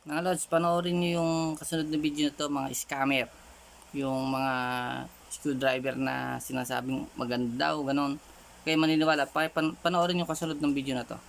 Mga Lods, panoorin nyo yung kasunod na video na to, mga scammer. Yung mga screwdriver na sinasabing maganda daw, ganun. Kaya maniniwala, pa, pan, panoorin yung kasunod ng video na to.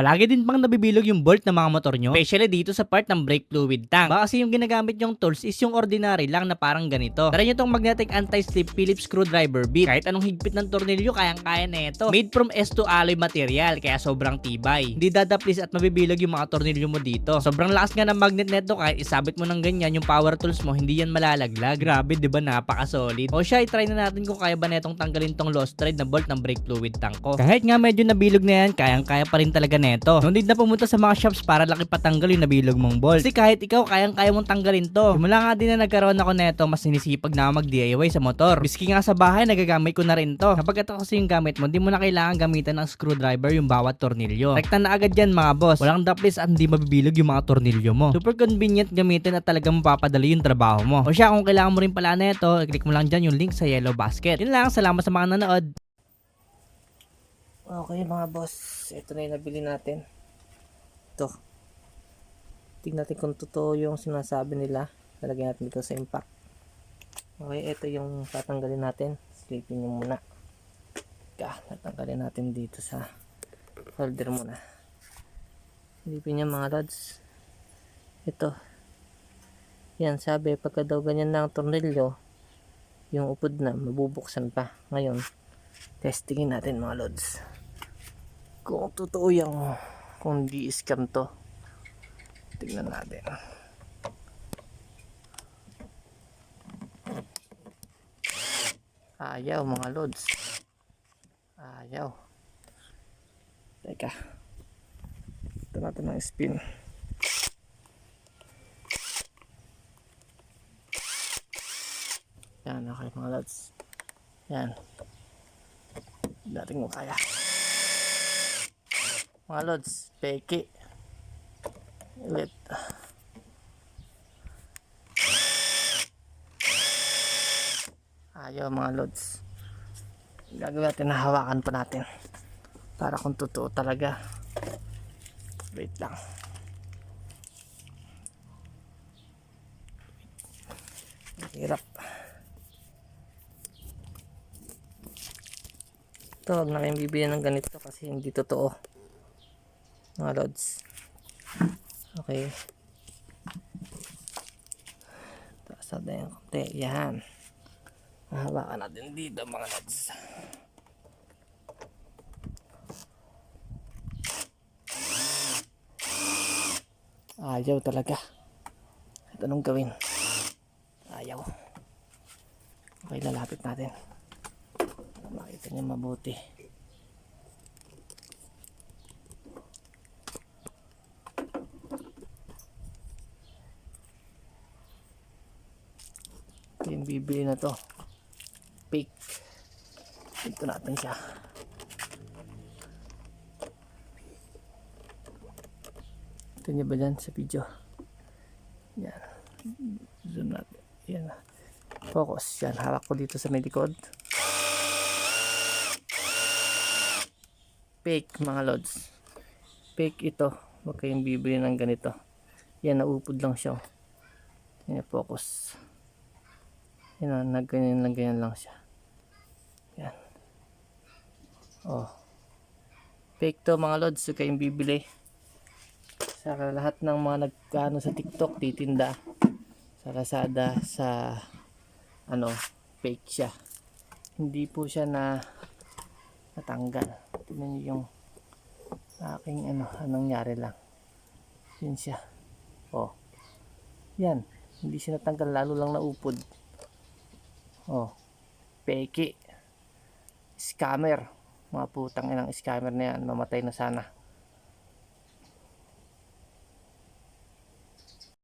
Palagi din pang nabibilog yung bolt ng mga motor nyo, especially dito sa part ng brake fluid tank. Baka kasi yung ginagamit yung tools is yung ordinary lang na parang ganito. Tara nyo tong magnetic anti-slip Phillips screwdriver bit. Kahit anong higpit ng tornilyo, kayang-kaya na ito. Made from S2 alloy material, kaya sobrang tibay. Hindi dadaplis at mabibilog yung mga tornilyo mo dito. Sobrang lakas nga ng magnet neto kahit isabit mo ng ganyan yung power tools mo, hindi yan malalaglag. Grabe, di ba? Napaka-solid. O siya, i-try na natin kung kaya ba netong tanggalin tong lost thread na bolt ng brake fluid tank ko. Kahit nga medyo nabilog na yan, kayang-kaya pa rin talaga neto. No need na pumunta sa mga shops para laki patanggal yung nabilog mong bolt. Kasi kahit ikaw, kayang-kaya mong tanggalin to. Simula nga din na nagkaroon ako neto, mas sinisipag na ako mag-DIY sa motor. Biski nga sa bahay, nagagamit ko na rin to. Kapag ito kasi yung gamit mo, di mo na kailangan gamitan ng screwdriver yung bawat tornilyo. Rekta na agad yan mga boss. Walang daplis at hindi mabibilog yung mga tornilyo mo. Super convenient gamitin at talagang mapapadali yung trabaho mo. O siya, kung kailangan mo rin pala neto, i-click mo lang dyan yung link sa yellow basket. Yun lang, salamat sa mga nanood. Okay mga boss, ito na yung nabili natin. Ito. Tingnan natin kung totoo yung sinasabi nila. Lalagyan natin dito sa impact. Okay, ito yung tatanggalin natin. Slipin nyo muna. Ka, tatanggalin natin dito sa holder muna. Slipin nyo mga lods. Ito. Yan, sabi, pagka daw ganyan na ang tornilyo, yung upod na, mabubuksan pa. Ngayon, testingin natin mga lods kung totoo yung kung di scam to. Tignan natin. Ayaw mga lods. Ayaw. Teka. Ito natin ng spin. Yan okay mga lods. Yan. Dating mo kaya mga lods, peke. Ulit. Ayaw mga lods. Gagawin natin na hawakan pa natin. Para kung totoo talaga. Wait lang. Hirap. Ito, huwag na kayong bibili ng ganito kasi hindi totoo mga lods. Okay. Taas natin yung konti. Yan. Mahawakan natin dito mga lods. Ayaw talaga. At anong gawin. Ayaw. Okay lalapit natin. Makita niya mabuti Yung bibili na to. Fake. Dito natin siya. Ito niya ba dyan sa video? Yan. Zoom natin. Yan. Focus. Yan. Hawak ko dito sa likod. Fake mga lods. Fake ito. Huwag kayong bibili ng ganito. Yan. Naupod lang siya. Yan. Focus. Yan nagganyan lang ganyan lang siya. Yan. Oh. Fake to mga lods, huwag kayong bibili. Sa lahat ng mga nagkano sa TikTok, titinda. Sa Lazada, sa ano, fake siya. Hindi po siya na natanggal. Tingnan niyo yung aking ano, anong nangyari lang. Yun siya. Oh. Yan. Hindi siya natanggal, lalo lang naupod. Oh, peke. Scammer. Mga putang inang scammer na yan. Mamatay na sana.